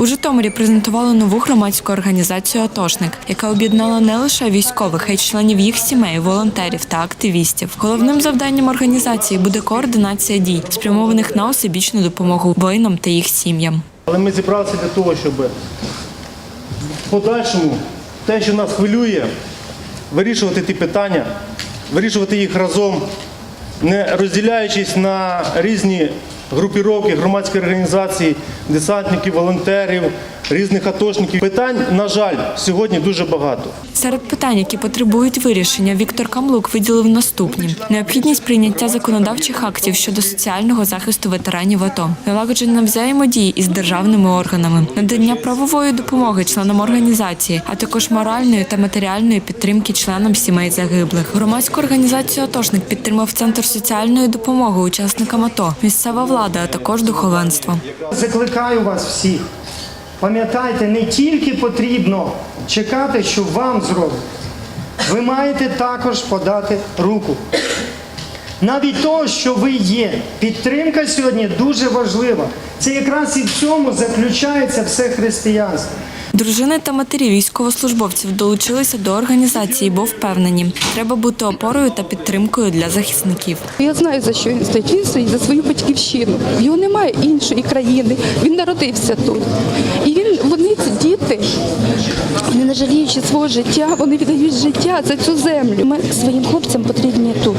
У Житомирі презентували нову громадську організацію Атошник, яка об'єднала не лише військових, а й членів їх сімей, волонтерів та активістів. Головним завданням організації буде координація дій, спрямованих на осебічну допомогу воїнам та їх сім'ям. Але ми зібралися для того, щоб в подальшому те, що нас хвилює, вирішувати ті питання, вирішувати їх разом, не розділяючись на різні групіровки, громадські організації, десантників, волонтерів, різних атошників. Питань, на жаль, сьогодні дуже багато. Серед питань, які потребують вирішення, Віктор Камлук виділив наступні: необхідність прийняття законодавчих актів щодо соціального захисту ветеранів АТО, налагодження взаємодії із державними органами, надання правової допомоги членам організації, а також моральної та матеріальної підтримки членам сімей загиблих. Громадську організацію Атошник підтримав центр соціальної допомоги учасникам АТО, місцева влада, а також духовенство. Закликаю вас всіх. Пам'ятайте, не тільки потрібно чекати, що вам зроблять. Ви маєте також подати руку. Навіть того, що ви є. Підтримка сьогодні дуже важлива. Це якраз і в цьому заключається все християнство. Дружини та матері військовослужбовців долучилися до організації, бо впевнені, треба бути опорою та підтримкою для захисників. Я знаю, за що він стоїть. Стоїть за свою батьківщину. Його немає іншої країни. Він народився тут. І він, вони, ці діти, не не жаліючи свого життя, вони віддають життя за цю землю. Ми своїм хлопцям потрібні тут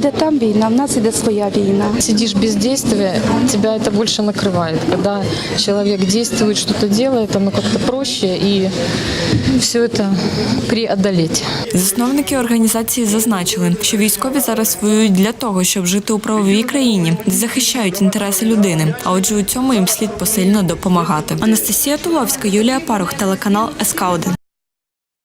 В їх іде там війна, в нас іде своя війна. сидишь без действия, тебя это больше накрывает. Когда человек действует, что-то делает, оно как-то проще и все это преодолеть. Засновники організації зазначили, що військові зараз воюють для того, щоб жити у правовій країні, де захищають інтереси людини. А отже, у цьому їм слід посильно допомагати. Анастасія Туловська, Юлія Парух, телеканал СК 1